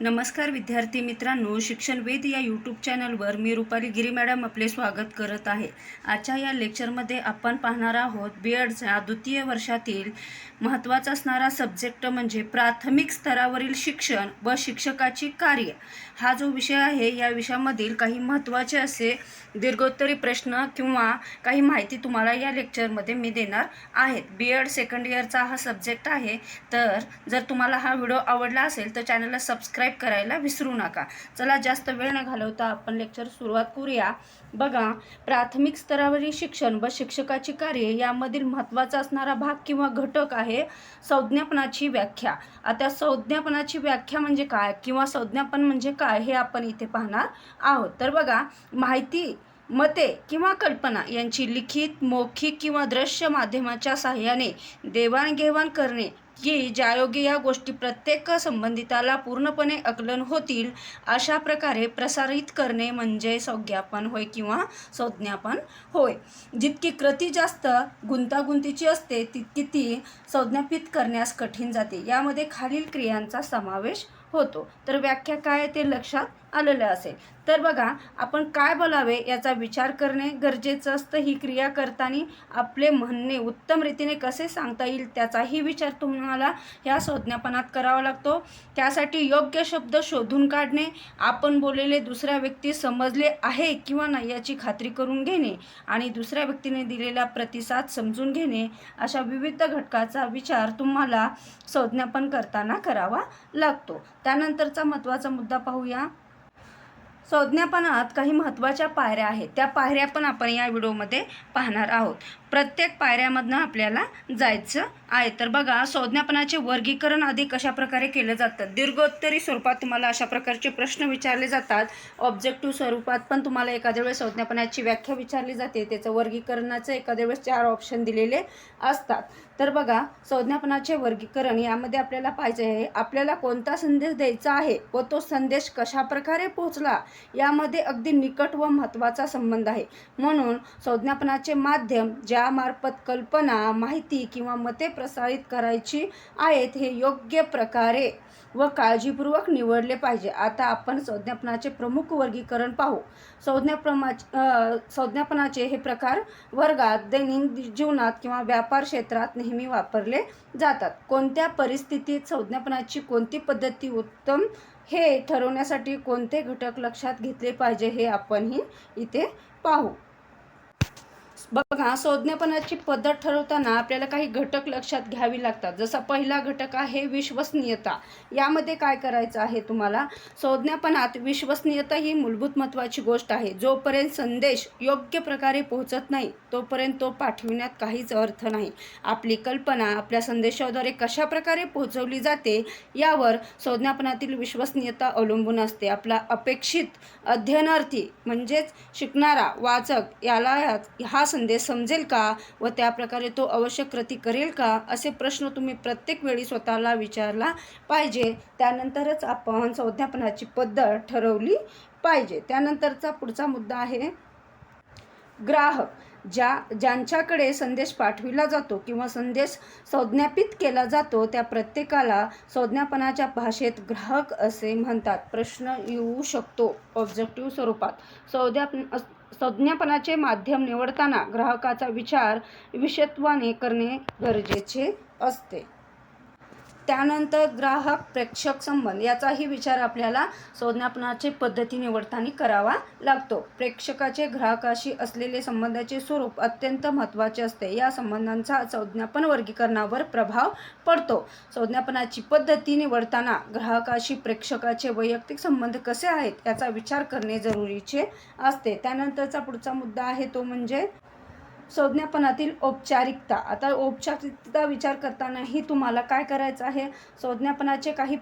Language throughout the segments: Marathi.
नमस्कार विद्यार्थी मित्रांनो शिक्षण वेद या यूट्यूब चॅनलवर मी रुपाली गिरी मॅडम आपले स्वागत करत आहे. आजच्या या लेक्चरमध्ये आपण पाहणार आहोत बी एडच्या द्वितीय वर्षातील महत्त्वाचा असणारा सब्जेक्ट म्हणजे प्राथमिक स्तरावरील शिक्षण व शिक्षकाची कार्य. हा जो विषय आहे या विषयामधील काही महत्त्वाचे असे दीर्घोत्तरी प्रश्न किंवा काही माहिती तुम्हाला या लेक्चरमध्ये मी देणार आहेत. बी एड सेकंड इयरचा हा सब्जेक्ट आहे. तर जर तुम्हाला हा व्हिडिओ आवडला असेल तर चॅनलला सबस्क्राईब करायला विसरू नका. चला जास्त वेळ न घालवता आपण लेक्चर सुरुवात करूया. बघा प्राथमिक स्तरावरील शिक्षण व शिक्षकाची कार्य यामधील महत्त्वाचा असणारा भाग किंवा घटक आहे संज्ञापनाची व्याख्या. आता संज्ञापनाची व्याख्या म्हणजे काय किंवा संज्ञापन म्हणजे काय हे आपण इथे पाहणार आहोत. तर बघा माहिती मते किंवा कल्पना यांची लिखित मौखिक किंवा दृश्य माध्यमाच्या सहाय्याने देवाणघेवाण करणे की ज्यायोगे या गोष्टी प्रत्येक संबंधिताला पूर्णपणे आकलन होतील अशा प्रकारे प्रसारित करणे म्हणजे संज्ञापन होय किंवा संज्ञापन होय. जितकी कृती जास्त गुंतागुंतीची असते तितकी ती संज्ञापित करण्यास कठीण जाते. यामध्ये खालील क्रियांचा समावेश होतो. तर व्याख्या काय ते लक्षात आलेलं असेल. तर बघा आपण काय बोलावे याचा विचार करणे गरजेचं असतं. ही क्रिया करताना आपले म्हणणे उत्तम रीतीने कसे सांगता येईल त्याचाही विचार तुम्हाला ह्या संज्ञापनात करावा लागतो. त्यासाठी योग्य शब्द शोधून काढणे आपण बोललेले दुसऱ्या व्यक्ती समजले आहे किंवा नाही याची खात्री करून घेणे आणि दुसऱ्या व्यक्तीने दिलेला प्रतिसाद समजून घेणे अशा विविध घटकाचा विचार तुम्हाला संज्ञापन करताना करावा लागतो. त्यानंतरचा महत्त्वाचा मुद्दा पाहूया. संज्ञापनात काही महत्त्वाच्या पायऱ्या आहेत. त्या पायऱ्या पण आपण या व्हिडिओमध्ये पाहणार आहोत. प्रत्येक पायऱ्यामधनं आपल्याला जायचं आहे. तर बघा संज्ञापनाचे वर्गीकरण आधी कशा प्रकारे केलं जातं? दीर्घोत्तरी स्वरूपात तुम्हाला अशा प्रकारचे प्रश्न विचारले जातात. ऑब्जेक्टिव्ह स्वरूपात पण तुम्हाला एखाद्या वेळेस संज्ञापनाची व्याख्या विचारली जाते. त्याचं वर्गीकरणाचं एखाद्या वेळेस चार ऑप्शन दिलेले असतात. तर बघा संज्ञापनाचे वर्गीकरण यामध्ये आपल्याला पाहिजे आहे आपल्याला कोणता संदेश द्यायचा आहे व तो संदेश कशा प्रकारे पोहोचला यामध्ये अगदी निकट व महत्त्वाचा संबंध आहे. म्हणून संज्ञापनाचे माध्यम ज्या ज्यामार्फत कल्पना माहिती किंवा मते प्रसारित करायची आहेत हे योग्य प्रकारे व काळजीपूर्वक निवडले पाहिजे. आता आपण संज्ञापनाचे प्रमुख वर्गीकरण पाहू. संज्ञाप्रमा संज्ञापनाचे हे प्रकार वर्गात दैनंदिन जीवनात किंवा व्यापार क्षेत्रात नेहमी वापरले जातात. कोणत्या परिस्थितीत संज्ञापनाची कोणती पद्धती उत्तम हे ठरवण्यासाठी कोणते घटक लक्षात घेतले पाहिजे हे आपणही इथे पाहू. बघा संज्ञापनाची पद्धत ठरवताना आपल्याला काही घटक लक्षात घ्यावी लागतात. जसा पहिला घटक आहे विश्वसनीयता. यामध्ये काय करायचं आहे तुम्हाला? संज्ञापनात विश्वसनीयता ही मूलभूत महत्त्वाची गोष्ट आहे. जोपर्यंत संदेश योग्य प्रकारे पोहोचत नाही तोपर्यंत तो पाठविण्यात काहीच अर्थ नाही. आपली कल्पना आपल्या संदेशाद्वारे कशा प्रकारे पोहोचवली जाते यावर संज्ञापनातील विश्वसनीयता अवलंबून असते. आपला अपेक्षित अध्ययनार्थी म्हणजेच शिकणारा वाचक याला हा संदेश संदेश समजेल का व त्या प्रकारे तो आवश्यक कृती करेल का असे प्रश्न तुम्ही प्रत्येक वेळी स्वतःला विचारला पाहिजे. त्यानंतरच आपण संज्ञापनाची पद्धत ठरवली पाहिजे. त्यानंतरचा पुढचा मुद्दा आहे ग्राहक ज्या ज्यांच्याकडे संदेश पाठविला जातो किंवा संदेश संज्ञापित केला जातो त्या प्रत्येकाला संज्ञापनाच्या भाषेत ग्राहक असे म्हणतात. प्रश्न येऊ शकतो. ऑब्जेक्टिव्ह स्वरूपात. संज्ञापन संज्ञापनाचे माध्यम निवडताना ग्राहकाचा विचार विषत्वाने करणे गरजेचे असते. त्यानंतर ग्राहक प्रेक्षक संबंध याचाही विचार आपल्याला संज्ञापनाचे पद्धती निवडताना करावा लागतो. प्रेक्षकाचे ग्राहकाशी असलेले संबंधाचे स्वरूप अत्यंत महत्त्वाचे असते. या संबंधांचा संज्ञापन वर्गीकरणावर प्रभाव पडतो. संज्ञापनाची पद्धती निवडताना ग्राहकाशी प्रेक्षकाचे वैयक्तिक संबंध कसे आहेत याचा विचार करणे जरुरीचे असते. त्यानंतरचा पुढचा मुद्दा आहे तो म्हणजे संज्ञापनातील औपचारिकता. आता औपचारिकता विचार करतानाही तुम्हाला काय करायचं आहे? संज्ञापनाचे काही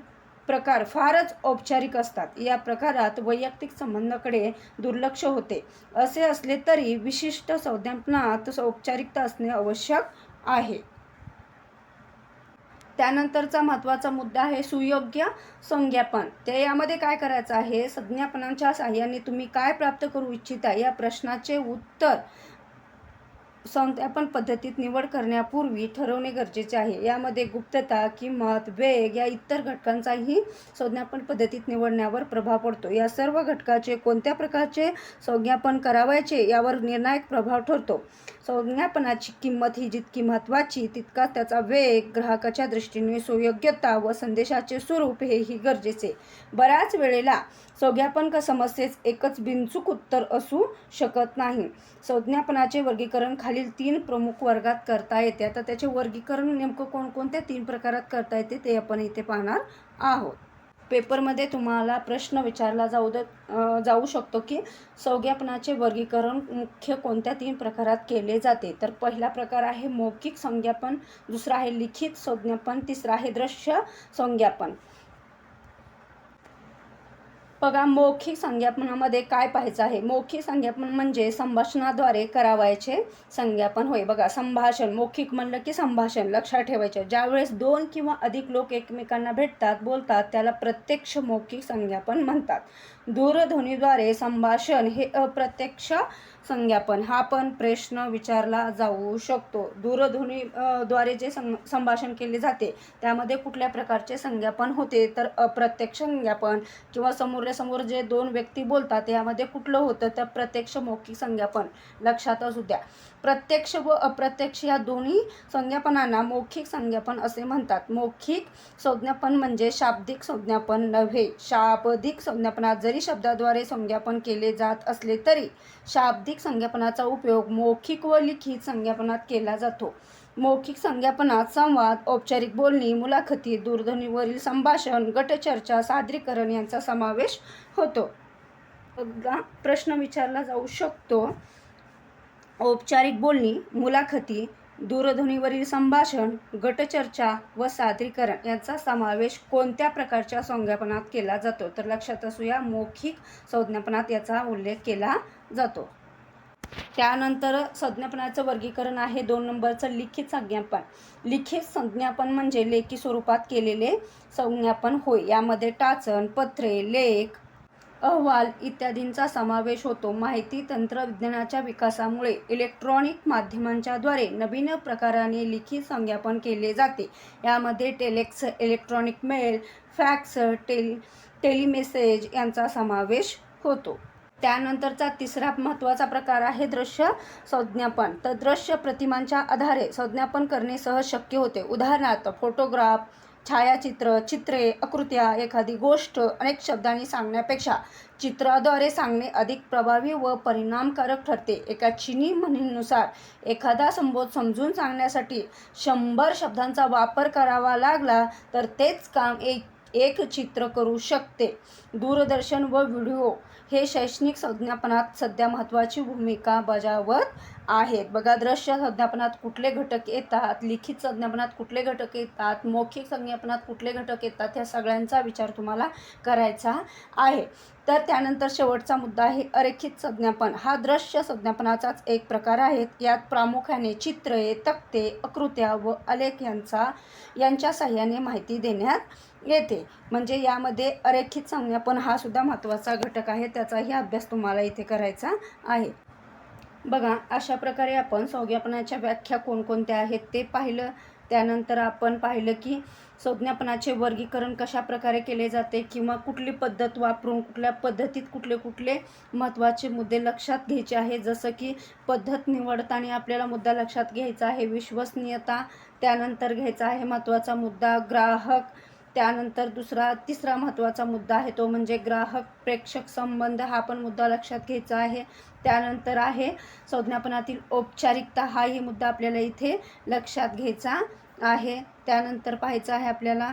प्रकार फारच औपचारिक असतात. या प्रकारात वैयक्तिक संबंधाकडे दुर्लक्ष होते. असे असले तरी विशिष्ट संज्ञापनात औपचारिकता असणे आवश्यक आहे. त्यानंतरचा महत्त्वाचा मुद्दा आहे सुयोग्य संज्ञापन. ते यामध्ये काय करायचं आहे? संज्ञापनांच्या साहाय्याने तुम्ही काय प्राप्त करू इच्छिता? या प्रश्नाचे उत्तर संज्ञापन पद्धतीत निवड करण्यापूर्वी ठरवणे गरजेचे आहे. यामध्ये गुप्तता किंमत वेग या इतर घटकांचाही संज्ञापन पद्धतीत निवडण्यावर प्रभाव पडतो. या सर्व घटकाचे कोणत्या प्रकारचे संज्ञापन करावायचे यावर निर्णायक प्रभाव ठरतो. संज्ञापनाची किंमत ही जितकी महत्त्वाची तितकाच त्याचा वेग ग्राहकाच्या दृष्टीने सुयोग्यता व संदेशाचे स्वरूप हेही गरजेचे. बऱ्याच वेळेला संज्ञापन का समस्येस एकच बिनचूक उत्तर असू शकत नाही. संज्ञापनाचे वर्गीकरण खा खालील तीन प्रमुख वर्गात करता येते. आता त्याचे वर्गीकरण नेमकं कोणकोणत्या तीन प्रकारात करता येते ते आपण इथे पाहणार आहोत. पेपरमध्ये तुम्हाला प्रश्न विचारला जाऊ दे जाऊ शकतो की संज्ञापनाचे वर्गीकरण मुख्य कोणत्या तीन प्रकारात केले जाते? तर पहिला प्रकार आहे मौखिक संज्ञापन दुसरा आहे लिखित संज्ञापन तिसरा आहे दृश्य संज्ञापन. बघा मौखिक संज्ञापनामध्ये काय पाहायचं आहे? मौखिक संज्ञापन म्हणजे संभाषणाद्वारे करावायचे संज्ञापन होय. बघा संभाषण मौखिक म्हणलं की संभाषण लक्षात ठेवायचे. ज्यावेळेस दोन किंवा अधिक लोक एकमेकांना भेटतात बोलतात त्याला प्रत्यक्ष मौखिक संज्ञापन म्हणतात. दूरध्वनीद्वारे संभाषण हे अप्रत्यक्ष संज्ञापन. हा पण प्रश्न विचारला जाऊ शकतो. दूरध्वनी द्वारे जे सं संभाषण केले जाते त्यामध्ये कुठल्या प्रकारचे संज्ञापन होते? तर अप्रत्यक्ष संज्ञापन किंवा समोरासमोर जे दोन व्यक्ती बोलतात यामध्ये कुठलं होतं? तर प्रत्यक्ष मौखिक संज्ञापन. लक्षात असू द्या. प्रत्यक्ष व अप्रत्यक्ष या दोन्ही संज्ञापनांना मौखिक संज्ञापन असे म्हणतात. मौखिक संज्ञापन म्हणजे शाब्दिक संज्ञापन नव्हे. शाब्दिक संज्ञापनात जरी शब्दाद्वारे संज्ञापन केले जात असले तरी शाब्दिक संज्ञापनाचा उपयोग मौखिक व लिखित संज्ञापनात केला जातो. मौखिक संज्ञापनात संवाद औपचारिक बोलणी मुलाखती दूरध्वनीवरील संभाषण गटचर्चा सादरीकरण यांचा समावेश होतो. बघा, प्रश्न विचारला जाऊ शकतो. औपचारिक बोलणी मुलाखती दूरध्वनीवरील संभाषण गटचर्चा व सादरीकरण यांचा समावेश कोणत्या प्रकारच्या संज्ञापनात केला जातो? तर लक्षात असू या मौखिक संज्ञापनात याचा उल्लेख केला जातो. त्यानंतर संज्ञापनाचं वर्गीकरण आहे. दोन नंबरचं लिखित संज्ञापन. लिखित संज्ञापन म्हणजे लेखी स्वरूपात केलेले संज्ञापन होय. यामध्ये टाचण पत्रे लेख अहवाल इत्यादींचा समावेश होतो. माहिती तंत्रज्ञानाच्या विकासामुळे इलेक्ट्रॉनिक माध्यमांच्याद्वारे नवीन प्रकाराने लिखित संज्ञापन केले जाते. यामध्ये टेलेक्स इलेक्ट्रॉनिक मेल फॅक्स टेल टेलिमेसेज यांचा समावेश होतो. त्यानंतरचा तिसरा महत्त्वाचा प्रकार आहे दृश्य संज्ञापन. तर दृश्य प्रतिमांच्या आधारे संज्ञापन करणे सहज शक्य होते. उदाहरणार्थ फोटोग्राफ छायाचित्र चित्रे आकृत्या एखादी गोष्ट अनेक शब्दांनी सांगण्यापेक्षा चित्राद्वारे सांगणे अधिक प्रभावी व परिणामकारक ठरते. एका चिनी म्हणीनुसार एखादा संबोध समजून सांगण्यासाठी शंभर शब्दांचा वापर करावा लागला तर तेच काम एक एक चित्र करू शकते. दूरदर्शन व व्हिडिओ हे शैक्षणिक संज्ञापनात सध्या महत्त्वाची भूमिका बजावत आहेत. बघा दृश्य संज्ञापनात कुठले घटक येतात? लिखित संज्ञापनात कुठले घटक येतात? मौखिक संज्ञापनात कुठले घटक येतात? ह्या सगळ्यांचा विचार तुम्हाला करायचा आहे. तर त्यानंतर शेवटचा मुद्दा आहे अरेखित संज्ञापन. हा दृश्य संज्ञापनाचाच एक प्रकार आहे. यात प्रामुख्याने चित्रे तक्ते आकृत्या व आलेख यांचा यांच्या साह्याने माहिती देण्यात येते. म्हणजे यामध्ये अरेखित संज्ञापन हा सुद्धा महत्त्वाचा घटक आहे. त्याचाही अभ्यास तुम्हाला इथे करायचा आहे. बघा अशा प्रकारे आपण संज्ञापनाच्या व्याख्या कोणकोणत्या आहेत ते पाहिलं. त्यानंतर आपण पाहिलं की संज्ञापनाचे वर्गीकरण कशा प्रकारे केले जाते किंवा कुठली पद्धत वापरून कुठल्या पद्धतीत कुठले कुठले महत्त्वाचे मुद्दे लक्षात घ्यायचे आहे. जसं की पद्धत निवडताना आपल्याला मुद्दा लक्षात घ्यायचा आहे विश्वसनीयता त्यानंतर घ्यायचा आहे महत्त्वाचा मुद्दा ग्राहक त्यानंतर दुसरा तिसरा महत्त्वाचा मुद्दा आहे तो म्हणजे ग्राहक प्रेक्षक संबंध हा पण मुद्दा लक्षात घ्यायचा आहे. त्यानंतर आहे संज्ञापनातील औपचारिकता हाही मुद्दा आपल्याला इथे लक्षात घ्यायचा आहे. त्यानंतर पाहायचं आहे आपल्याला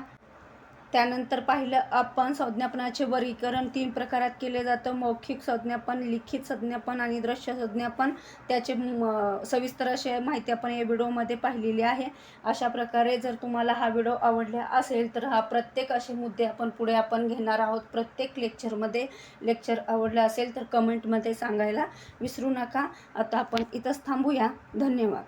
त्यानंतर पाहिलं आपण संज्ञापनाचे वर्गीकरण तीन प्रकारात केले जातं. मौखिक संज्ञापन लिखित संज्ञापन आणि दृश्य संज्ञापन. त्याचे सविस्तर असे माहिती आपण या व्हिडिओमध्ये पाहिलेली आहे. अशा प्रकारे जर तुम्हाला हा व्हिडिओ आवडला असेल तर हा प्रत्येक असे मुद्दे आपण पुढे आपण घेणार आहोत. प्रत्येक लेक्चरमध्ये लेक्चर आवडलं असेल तर कमेंटमध्ये सांगायला विसरू नका. आता आपण इथंच थांबूया. धन्यवाद.